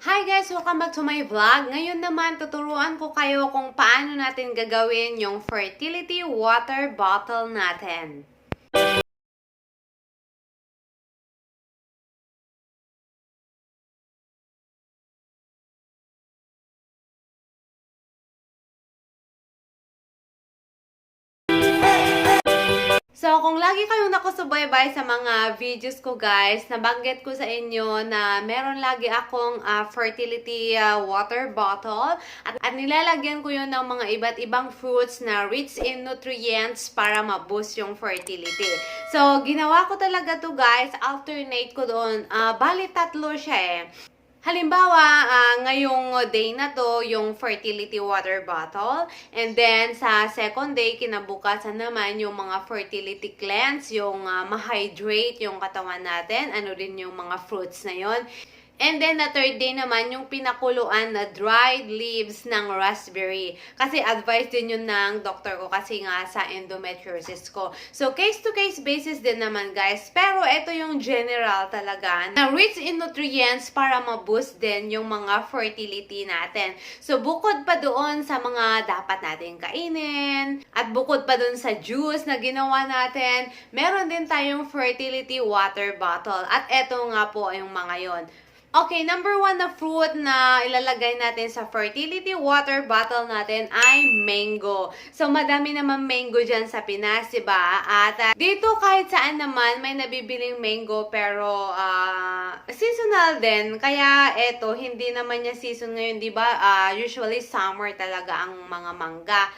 Hi guys! Welcome back to my vlog. Ngayon naman, tuturuan ko kayo kung paano natin gagawin yung fertility water bottle natin. So, kung lagi kayong nakasubaybay sa mga videos ko guys, nabanggit ko sa inyo na meron lagi akong ah, fertility ah, water bottle at, at nilalagyan ko yun ng mga iba't ibang fruits na rich in nutrients para ma-boost yung fertility. So, ginawa ko talaga to guys, alternate ko doon. Ah, bali tatlo siya eh. Halimbawa, ah, ngayong day na to, yung fertility water bottle. And then, sa second day, kinabukasan naman yung mga fertility cleanse, yung ah, ma-hydrate yung katawan natin. Ano din yung mga fruits na yon. And then, the third day naman, yung pinakuluan na dried leaves ng raspberry. Kasi advice din yun ng doktor ko kasi nga sa endometriosis ko. So, case-to-case basis din naman, guys. Pero, ito yung general talaga na rich in nutrients para ma-boost din yung mga fertility natin. So, bukod pa doon sa mga dapat natin kainin, at bukod pa doon sa juice na ginawa natin, meron din tayong fertility water bottle. At eto nga po yung mga yon. Okay, number one na fruit na ilalagay natin sa fertility water bottle natin ay mango. So, madami naman mango dyan sa Pinas, diba? At ah, dito kahit saan naman may nabibiling mango pero ah, seasonal din. Kaya eto, hindi naman niya season ngayon, diba? Ah, usually summer talaga ang mga mangga.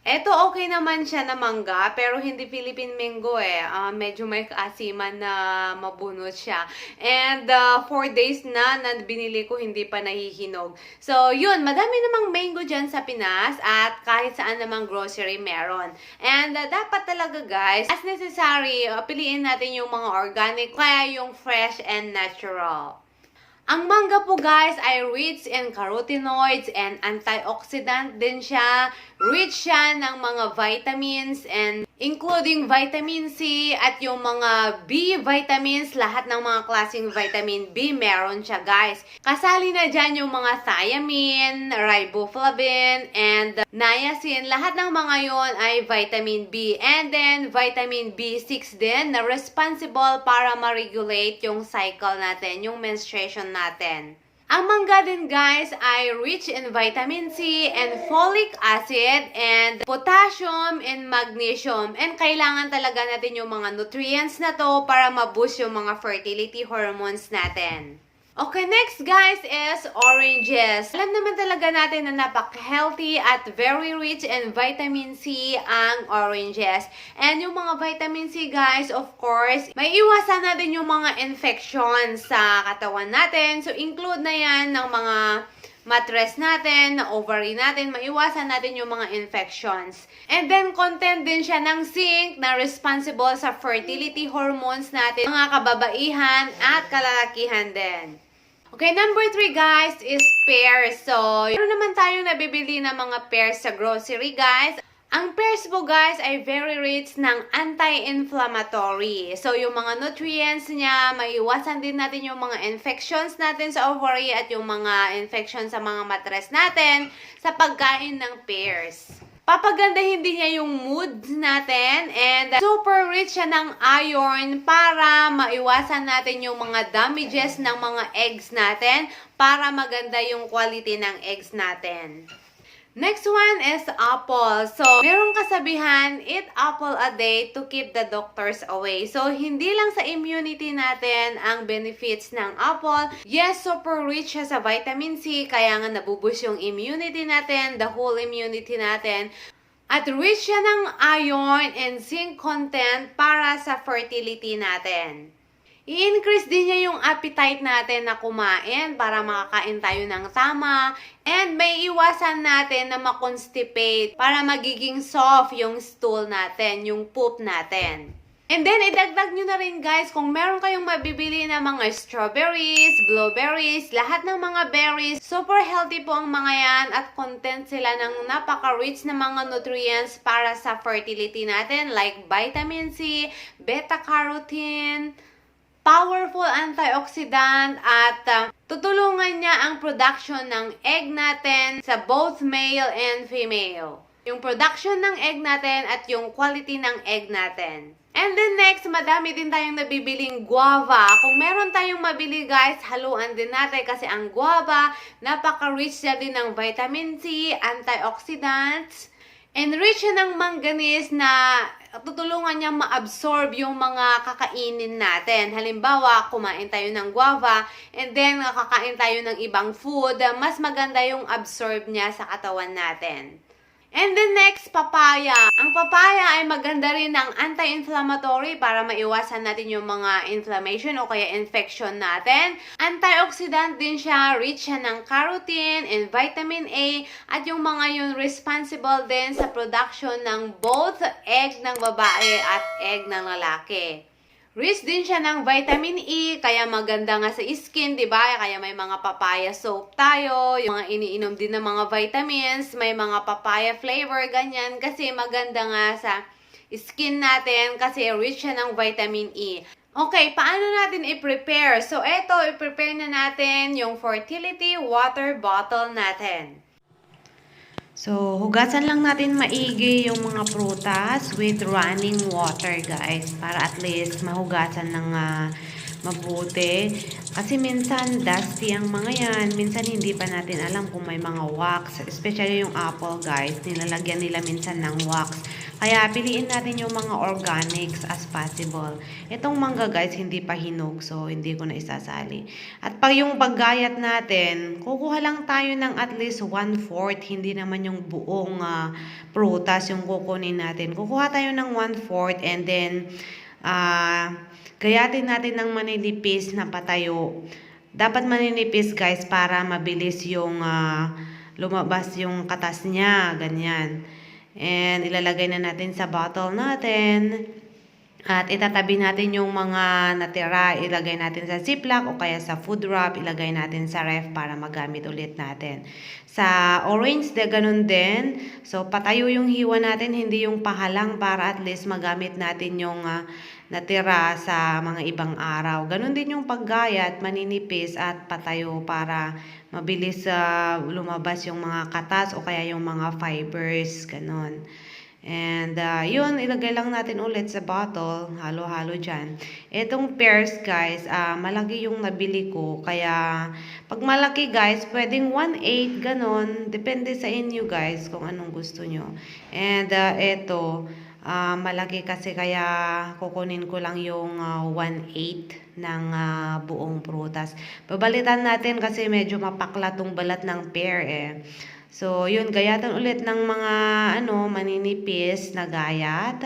Eto, okay naman siya na mangga, pero hindi Philippine mango eh. Ah, medyo may kaasiman na mabunot siya. And uh, four days na na binili ko, hindi pa nahihinog. So, yun, madami namang mango dyan sa Pinas at kahit saan namang grocery meron. And uh, dapat talaga guys, as necessary, uh, piliin natin yung mga organic, kaya yung fresh and natural. Ang mangga po guys ay rich in carotenoids and antioxidant din siya. Rich siya ng mga vitamins and including vitamin C at yung mga B vitamins, lahat ng mga klaseng vitamin B meron siya guys. Kasali na dyan yung mga thiamine, riboflavin, and niacin. Lahat ng mga yon ay vitamin B. And then vitamin B6 din na responsible para ma-regulate yung cycle natin, yung menstruation natin. Ang mangga din guys ay rich in vitamin C and folic acid and potassium and magnesium. And kailangan talaga natin yung mga nutrients na to para ma-boost yung mga fertility hormones natin. Okay, next guys is oranges. Alam naman talaga natin na napaka-healthy at very rich in vitamin C ang oranges. And yung mga vitamin C guys, of course, may iwasan natin yung mga infections sa katawan natin. So, include na yan ng mga mattress natin, na ovary natin, maiwasan natin yung mga infections. And then, content din siya ng zinc na responsible sa fertility hormones natin, mga kababaihan at kalalakihan din. Okay, number three guys is pears. So, meron naman tayong nabibili na mga pears sa grocery guys. Ang pears po guys ay very rich ng anti-inflammatory. So, yung mga nutrients niya, maiwasan din natin yung mga infections natin sa ovary at yung mga infections sa mga matres natin sa pagkain ng pears. Papagandahin din niya yung mood natin and super rich siya ng iron para maiwasan natin yung mga damages ng mga eggs natin para maganda yung quality ng eggs natin. Next one is apple. So, merong kasabihan, eat apple a day to keep the doctors away. So, hindi lang sa immunity natin ang benefits ng apple. Yes, super rich siya sa vitamin C, kaya nga nabubus yung immunity natin, the whole immunity natin. At rich siya ng iron and zinc content para sa fertility natin. I-increase din niya yung appetite natin na kumain para makakain tayo ng tama. And may iwasan natin na makonstipate para magiging soft yung stool natin, yung poop natin. And then, idagdag nyo na rin guys, kung meron kayong mabibili na mga strawberries, blueberries, lahat ng mga berries, super healthy po ang mga yan at content sila ng napaka-rich na mga nutrients para sa fertility natin like vitamin C, beta-carotene, powerful antioxidant at ah, tutulungan niya ang production ng egg natin sa both male and female. Yung production ng egg natin at yung quality ng egg natin. And then next, madami din tayong nabibiling guava. Kung meron tayong mabili guys, haluan din natin kasi ang guava, napaka-rich na din ng vitamin C, antioxidants, and rich siya ng manganese na tutulungan niya ma-absorb yung mga kakainin natin. Halimbawa, kumain tayo ng guava and then kakain tayo ng ibang food, mas maganda yung absorb niya sa katawan natin. And then next, papaya. Ang papaya ay maganda rin ng anti-inflammatory para maiwasan natin yung mga inflammation o kaya infection natin. Antioxidant din siya, rich siya ng carotene and vitamin A at yung mga yun responsible din sa production ng both egg ng babae at egg ng lalaki. Rich din siya ng vitamin E, kaya maganda nga sa skin, di ba? Kaya may mga papaya soap tayo, yung mga iniinom din ng mga vitamins, may mga papaya flavor, ganyan. Kasi maganda nga sa skin natin kasi rich siya ng vitamin E. Okay, paano natin i-prepare? So, eto, i-prepare na natin yung fertility water bottle natin. So, hugasan lang natin maigi yung mga prutas with running water, guys. Para at least mahugasan ng ah, mabuti. Kasi minsan dusty ang mga yan. Minsan hindi pa natin alam kung may mga wax. Especially yung apple, guys. Nilalagyan nila minsan ng wax. Kaya piliin natin yung mga organics as possible. Itong mangga guys, hindi pa hinog. So, hindi ko na isasali. At pag yung paggayat natin, kukuha lang tayo ng at least one-fourth. Hindi naman yung buong ah, prutas yung kukunin natin. Kukuha tayo ng one-fourth and then ah gayatin natin ng maninipis na patayo. Dapat maninipis guys para mabilis yung ah, lumabas yung katas niya. Ganyan. And ilalagay na natin sa bottle natin. At itatabi natin yung mga natira, ilagay natin sa ziplock o kaya sa food wrap, ilagay natin sa ref para magamit ulit natin. Sa orange, de ganun din. So, patayo yung hiwa natin, hindi yung pahalang para at least magamit natin yung ah, natira sa mga ibang araw. Ganun din yung paggayat, maninipis at patayo para mabilis ah, lumabas yung mga katas o kaya yung mga fibers, ganun. And uh, yun, ilagay lang natin ulit sa bottle. Halo-halo dyan. Itong pears, guys, ah, malaki yung nabili ko. Kaya, pag malaki, guys, pwedeng 1/8, ganon. Depende sa inyo, guys, kung anong gusto nyo. And uh, ito, ah, malaki kasi kaya kukunin ko lang yung ah, 1/8 ng ah, buong prutas. Babalitan natin kasi medyo mapakla tong balat ng pear eh. So, yun, gayatan ulit ng mga, ano, maninipis na gayat.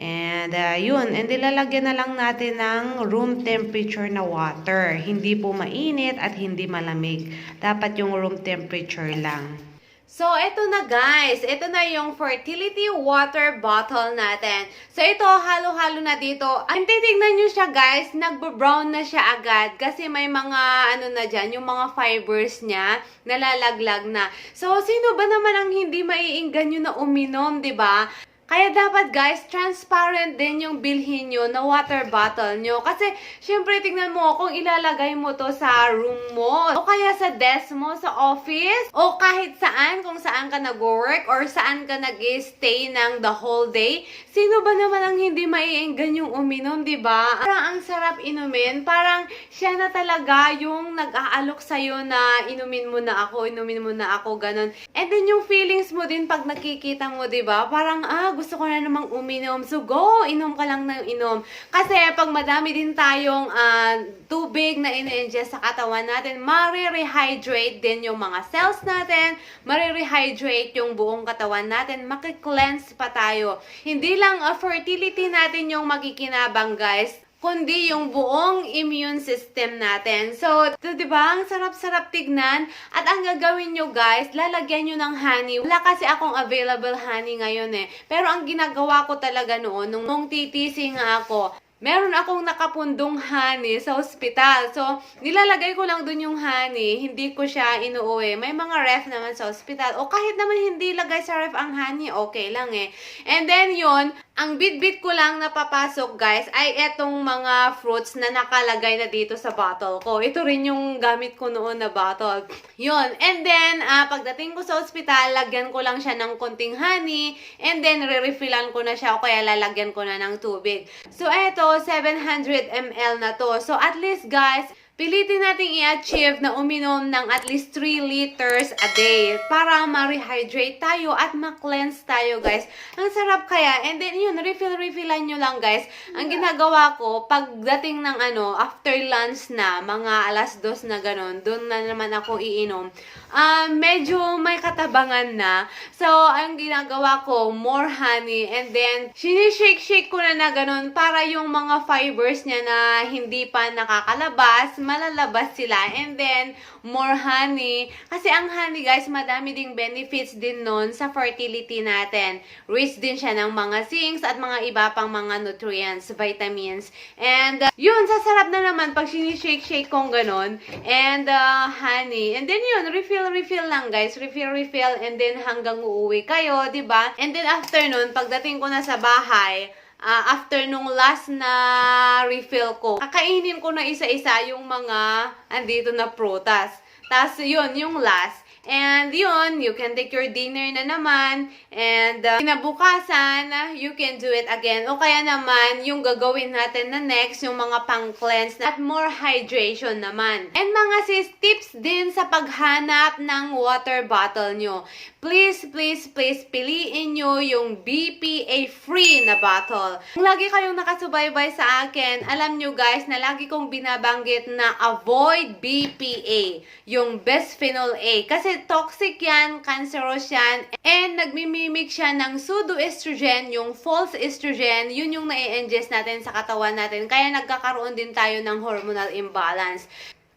And, uh, yun, and ilalagyan na lang natin ng room temperature na water. Hindi po mainit at hindi malamig. Dapat yung room temperature lang. So, eto na guys. Ito na yung fertility water bottle natin. So, ito, halo-halo na dito. Ang titignan nyo siya guys, nagbo-brown na siya agad. Kasi may mga, ano na dyan, yung mga fibers niya, nalalaglag na. So, sino ba naman ang hindi maiinggan nyo na uminom, ba? Kaya dapat guys, transparent din yung bilhin nyo na water bottle nyo. Kasi, syempre, tignan mo kung ilalagay mo to sa room mo, o kaya sa desk mo, sa office, o kahit saan, kung saan ka nag-work, or saan ka nag-stay ng the whole day. Sino ba naman ang hindi maiinggan yung uminom, di ba? Parang ang sarap inumin. Parang siya na talaga yung nag-aalok sa'yo na inumin mo na ako, inumin mo na ako, ganun. And then yung feelings mo din pag nakikita mo, di ba? Parang, ah, gusto ko na namang uminom. So, go! Inom ka lang ng inom. Kasi, pag madami din tayong ah, tubig na in-ingest sa katawan natin, marirehydrate din yung mga cells natin, marirehydrate yung buong katawan natin, makikleanse pa tayo. Hindi lang ah, fertility natin yung makikinabang, guys kundi yung buong immune system natin. So, di ba? Ang sarap-sarap tignan. At ang gagawin nyo guys, lalagyan nyo ng honey. Wala kasi akong available honey ngayon eh. Pero ang ginagawa ko talaga noon, nung, nung titisi nga ako, meron akong nakapundong honey sa ospital. So, nilalagay ko lang dun yung honey, hindi ko siya inuuwi. May mga ref naman sa ospital. O kahit naman hindi lagay sa ref ang honey, okay lang eh. And then yun, Ang bit-bit ko lang napapasok, guys, ay etong mga fruits na nakalagay na dito sa bottle ko. Ito rin yung gamit ko noon na bottle. Yun. And then, ah, pagdating ko sa ospital, lagyan ko lang siya ng konting honey. And then, re-refillan ko na siya o kaya lalagyan ko na ng tubig. So, eto, 700 ml na to. So, at least, guys, Pilitin nating i-achieve na uminom ng at least 3 liters a day para ma-rehydrate tayo at ma-cleanse tayo, guys. Ang sarap kaya. And then, yun, refill-refillan nyo lang, guys. Ang ginagawa ko, pagdating ng ano, after lunch na, mga alas dos na ganun, doon na naman ako iinom. Ah, medyo may katabangan na. So, ang ginagawa ko, more honey. And then, sinishake-shake ko na na ganun para yung mga fibers niya na hindi pa nakakalabas, malalabas sila. And then, more honey. Kasi ang honey, guys, madami ding benefits din nun sa fertility natin. Rich din siya ng mga zincs at mga iba pang mga nutrients, vitamins. And, uh, yun, sasarap na naman pag sinishake-shake kong ganun. And, uh, honey. And then yun, refill, refill lang, guys. Refill, refill. And then, hanggang uuwi kayo, ba And then, after nun, pagdating ko na sa bahay, ah, after nung last na refill ko, kakainin ko na isa-isa yung mga andito na prutas. Tapos, yun, yung last. And yun, you can take your dinner na naman. And uh, kinabukasan, you can do it again. O kaya naman, yung gagawin natin na next, yung mga pang-cleanse at more hydration naman. And mga sis, tips din sa paghanap ng water bottle nyo. Please, please, please, piliin nyo yung BPA-free na bottle. Kung lagi kayong nakasubaybay sa akin, alam nyo guys na lagi kong binabanggit na avoid BPA, yung bisphenol A. Kasi toxic yan, cancerous yan, and nagmimimik siya ng pseudoestrogen, yung false estrogen, yun yung nai-ingest natin sa katawan natin. Kaya nagkakaroon din tayo ng hormonal imbalance.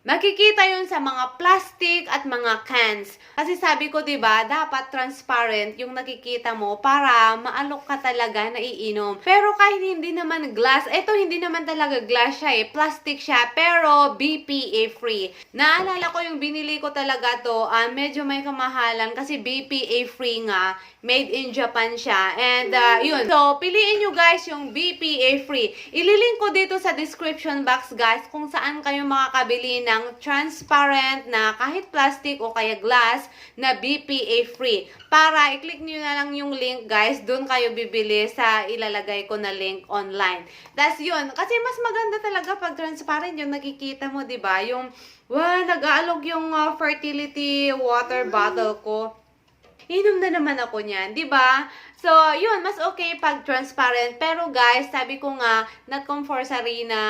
Makikita yun sa mga plastic at mga cans. Kasi sabi ko, 'di ba, dapat transparent yung nakikita mo para maalok ka talaga na iinom. Pero kahit hindi naman glass, eto hindi naman talaga glass siya eh, plastic siya, pero BPA free. Naalala ko yung binili ko talaga to, ah, medyo may kamahalan kasi BPA free nga, made in Japan siya. And ah, yun. So, piliin nyo guys yung BPA free. Ililink ko dito sa description box guys kung saan kayo makakabili ng transparent na kahit plastic o kaya glass na BPA free. Para i-click nyo na lang yung link guys, doon kayo bibili sa ilalagay ko na link online. That's yun. Kasi mas maganda talaga pag transparent yung nakikita mo, di ba? Yung, wow, nag-aalog yung uh, fertility water bottle ko. Inom na naman ako niyan, 'di ba? So, yun, mas okay pag transparent. Pero guys, sabi ko nga, not compulsory na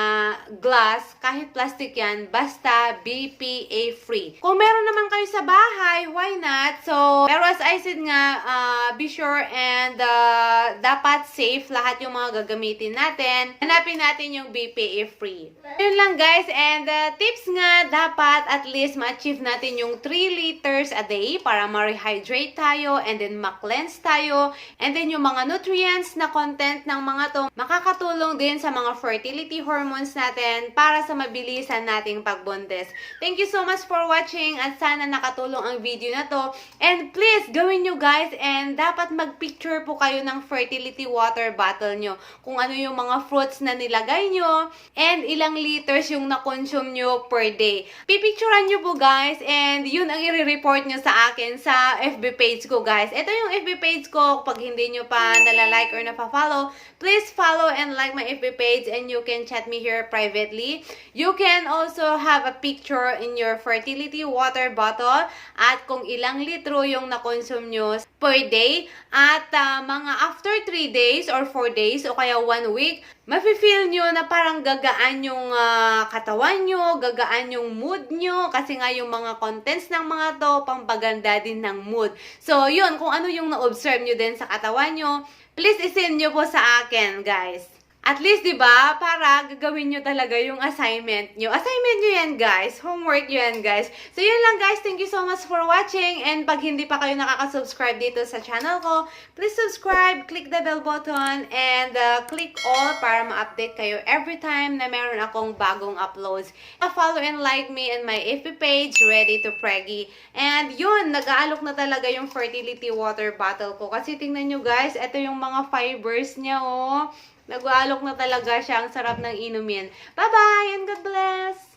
glass, kahit plastic yan, basta BPA free. Kung meron naman kayo sa bahay, why not? So, pero as I said nga, uh, be sure and uh, dapat safe lahat yung mga gagamitin natin. Hanapin natin yung BPA free. Yun lang guys, and uh, tips nga, dapat at least ma-achieve natin yung 3 liters a day para ma-rehydrate tayo and then ma-cleanse tayo then yung mga nutrients na content ng mga to, makakatulong din sa mga fertility hormones natin para sa mabilisan nating pagbuntis. Thank you so much for watching at sana nakatulong ang video na to. And please, gawin nyo guys and dapat mag-picture po kayo ng fertility water bottle nyo. Kung ano yung mga fruits na nilagay nyo and ilang liters yung na-consume nyo per day. Pipicturean nyo po guys and yun ang i-report nyo sa akin sa FB page ko guys. Ito yung FB page ko pag hindi nyo pa nalalike or napafollow, please follow and like my FB page and you can chat me here privately. You can also have a picture in your fertility water bottle at kung ilang litro yung na-consume nyo per day at ah, mga after 3 days or 4 days o kaya 1 week, mafe-feel nyo na parang gagaan yung ah, katawan nyo, gagaan yung mood nyo kasi nga yung mga contents ng mga to, pampaganda din ng mood. So, yun, kung ano yung na-observe nyo din sa katawan nyo, please isend nyo po sa akin, guys. At least, di ba, para gagawin nyo talaga yung assignment nyo. Assignment nyo yan, guys. Homework nyo yan, guys. So, yun lang, guys. Thank you so much for watching. And pag hindi pa kayo nakaka-subscribe dito sa channel ko, please subscribe, click the bell button, and uh, click all para ma-update kayo every time na meron akong bagong uploads. Follow and like me in my FB page, Ready to Preggy. And yun, nag-aalok na talaga yung fertility water bottle ko. Kasi tingnan nyo, guys, ito yung mga fibers niya, oh. Nag-aalok na talaga siya. Ang sarap ng inumin. Bye-bye and God bless!